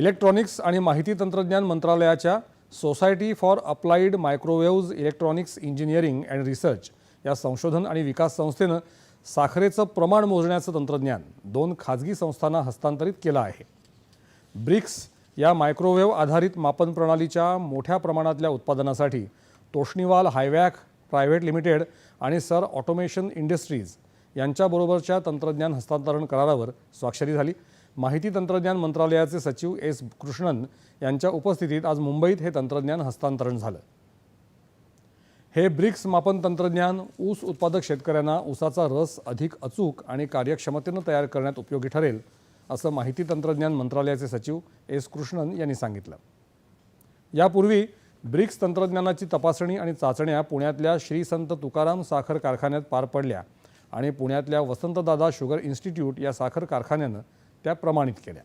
Electronics आणि माहिती तंत्रज्ञान मंत्रालयाच्या society for applied microwaves electronics engineering and research या संशोधन आणि विकास संस्थेनं साखरेचं प्रमाण मोजण्याचं तंत्रज्ञान दोन खाजगी संस्थांना हस्तांतरित केलं आहे. ब्रिक्स या मायक्रोवेव्ह आधारित मापन प्रणालीच्या मोठ्या प्रमाणातल्या उत्पादनासाठी तोष्णीवाल हायवॅक प्रायव्हेट लिमिटेड आणि सर ऑटोमेशन इंडस्ट्रीज यांच्याबरोबरच्या तंत्रज्ञान हस्तांतरण करारावर स्वाक्षरी झाली. माहिती तंत्रज्ञान मंत्रालयाचे सचिव एस कृष्णन यांच्या उपस्थितीत आज मुंबईत हे तंत्रज्ञान हस्तांतरण झालं. हे ब्रिक्स मापन तंत्रज्ञान ऊस उत्पादक शेतकऱ्यांना ऊसाचा रस अधिक अचूक आणि कार्यक्षमतेनं तयार करण्यात उपयोगी ठरेल असं माहिती तंत्रज्ञान मंत्रालयाचे सचिव एस कृष्णन यांनी सांगितलं. यापूर्वी ब्रिक्स तंत्रज्ञानाची तपासणी आणि चाचण्या पुण्यातल्या श्री संत तुकाराम साखर कारखान्यात पार पडल्या आणि पुण्यातल्या वसंतदादा शुगर इन्स्टिट्यूट या साखर कारखान्यानं त्या प्रमाणित केल्या.